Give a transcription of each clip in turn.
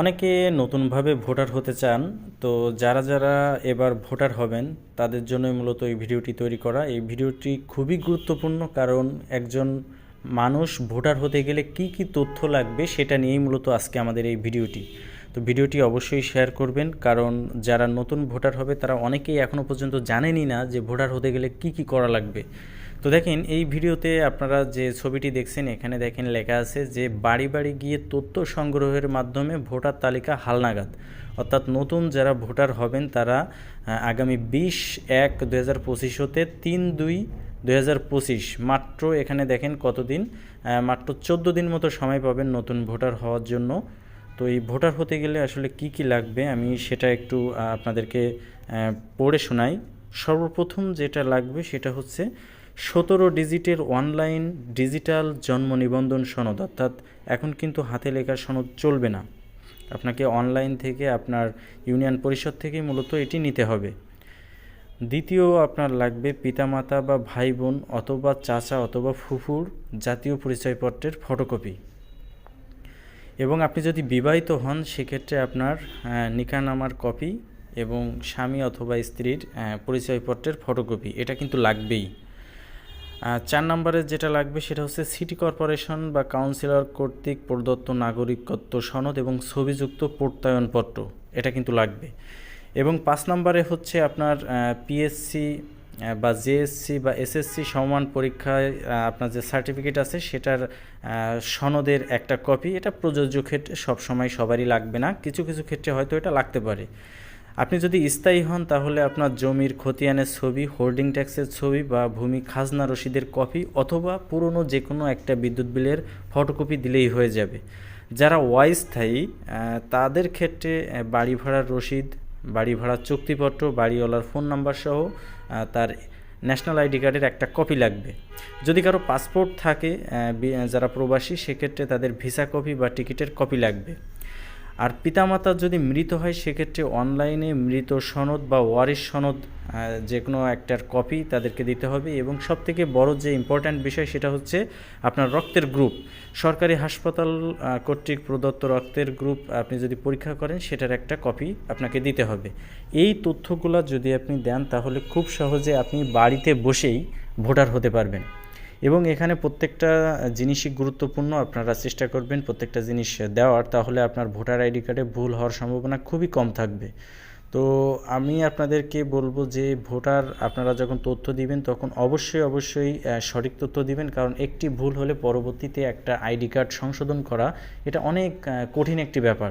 অনেকে নতুনভাবে ভোটার হতে চান, তো যারা যারা এবার ভোটার হবেন, তাদের জন্যই মূলত এই ভিডিওটি তৈরি করা। এই ভিডিওটি খুবই গুরুত্বপূর্ণ, কারণ একজন মানুষ ভোটার হতে গেলে কি কি তথ্য লাগবে সেটা নিয়েই মূলত আজকে আমাদের এই ভিডিওটি। তো ভিডিওটি অবশ্যই শেয়ার করবেন, কারণ যারা নতুন ভোটার হবে, তারা অনেকেই এখনও পর্যন্ত জানেনই না যে ভোটার হতে গেলে কি কি করা লাগবে। তো দেখেন, এই ভিডিওতে আপনারা যে ছবিটি দেখছেন, এখানে দেখেন লেখা আছে যে বাড়ি বাড়ি গিয়ে তথ্য সংগ্রহের মাধ্যমে ভোটার তালিকা হালনাগাদ। অর্থাৎ নতুন যারা ভোটার হবেন, তারা আগামী বিশ এক দু হাজার পঁচিশ হতে তিন দুই দু মাত্র এখানে দেখেন কতদিন মাত্র চোদ্দ দিন মতো সময় পাবেন নতুন ভোটার হওয়ার জন্য। তো এই ভোটার হতে গেলে আসলে কি কি লাগবে, আমি সেটা একটু আপনাদেরকে পড়ে শোনাই। সর্বপ্রথম যেটা লাগবে সেটা হচ্ছে সতেরো ডিজিটের অনলাইন ডিজিটাল জন্ম নিবন্ধন সনদ, অর্থাৎ এখন কিন্তু হাতে লেখা সনদ চলবে না। আপনাকে অনলাইন থেকে আপনার ইউনিয়ন পরিষদ থেকেই মূলত এটি নিতে হবে। দ্বিতীয় আপনার লাগবে পিতামাতা বা ভাই বোন অথবা চাচা অথবা ফুফুর জাতীয় পরিচয়পত্রের ফটোকপি। এবং আপনি যদি বিবাহিত হন, সেক্ষেত্রে আপনার নিকানামার কপি এবং স্বামী অথবা স্ত্রীর পরিচয়পত্রের ফটোকপি। এটা কিন্তু লাগবেই। চার নম্বরে যেটা লাগবে সেটা হচ্ছে সিটি কর্পোরেশন বা কাউন্সিলর কর্তৃক প্রদত্ত নাগরিকত্ব সনদ এবং ছবিযুক্ত প্রত্যয়নপত্র, এটা কিন্তু লাগবে। এবং পাঁচ নম্বরে হচ্ছে আপনার পিএসসি বা জেএসসি বা এসএসসি সমান পরীক্ষায় আপনার যে সার্টিফিকেট আছে সেটার সনদের একটা কপি, এটা প্রযোজ্য ক্ষেত্রে সবসময় সবারই লাগবে না। কিছু কিছু ক্ষেত্রে হয়তো এটা লাগতে পারে। আপনি যদি স্থায়ী হন, তাহলে আপনার জমির খতিয়ানের ছবি, হোল্ডিং ট্যাক্সের ছবি বা ভূমি খাজনা রসিদের কপি অথবা পুরনো যে কোনো একটা বিদ্যুৎ বিলের ফটোকপি দিলেই হয়ে যাবে। যারা অস্থায়ী তাদের ক্ষেত্রে বাড়ি ভাড়ার রসিদ, বাড়ি ভাড়ার চুক্তিপত্র, বাড়িওয়ালার ফোন নাম্বার সহ তার ন্যাশনাল আইডি কার্ডের একটা কপি লাগবে। যদি কারও পাসপোর্ট থাকে যারা প্রবাসী, সেক্ষেত্রে তাদের ভিসা কপি বা টিকিটের কপি লাগবে। আর পিতামাতা যদি মৃত হয়, সেক্ষেত্রে অনলাইনে মৃত সনদ বা ওয়ারিশ সনদ যে কোনো একটার কপি তাদেরকে দিতে হবে। এবং সবথেকে বড় যে ইম্পর্ট্যান্ট বিষয়, সেটা হচ্ছে আপনার রক্তের গ্রুপ সরকারি হাসপাতাল কর্তৃক প্রদত্ত রক্তের গ্রুপ আপনি যদি পরীক্ষা করেন, সেটার একটা কপি আপনাকে দিতে হবে। এই তথ্যগুলো যদি আপনি দেন, তাহলে খুব সহজে আপনি বাড়িতে বসেই ভোটার হতে পারবেন। এবং এখানে প্রত্যেকটা জিনিসই গুরুত্বপূর্ণ, আপনারা চেষ্টা করবেন প্রত্যেকটা জিনিস দেওয়ার, তাহলে আপনার ভোটার আইডি কার্ডে ভুল হওয়ার সম্ভাবনা খুবই কম থাকবে। তো আমি আপনাদেরকে বলব যে ভোটার, আপনারা যখন তথ্য দিবেন তখন অবশ্যই অবশ্যই সঠিক তথ্য দিবেন, কারণ একটি ভুল হলে পরবর্তীতে একটা আইডি কার্ড সংশোধন করা, এটা অনেক কঠিন একটি ব্যাপার।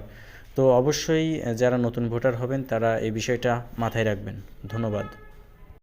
তো অবশ্যই যারা নতুন ভোটার হবেন তারা এই বিষয়টা মাথায় রাখবেন। ধন্যবাদ।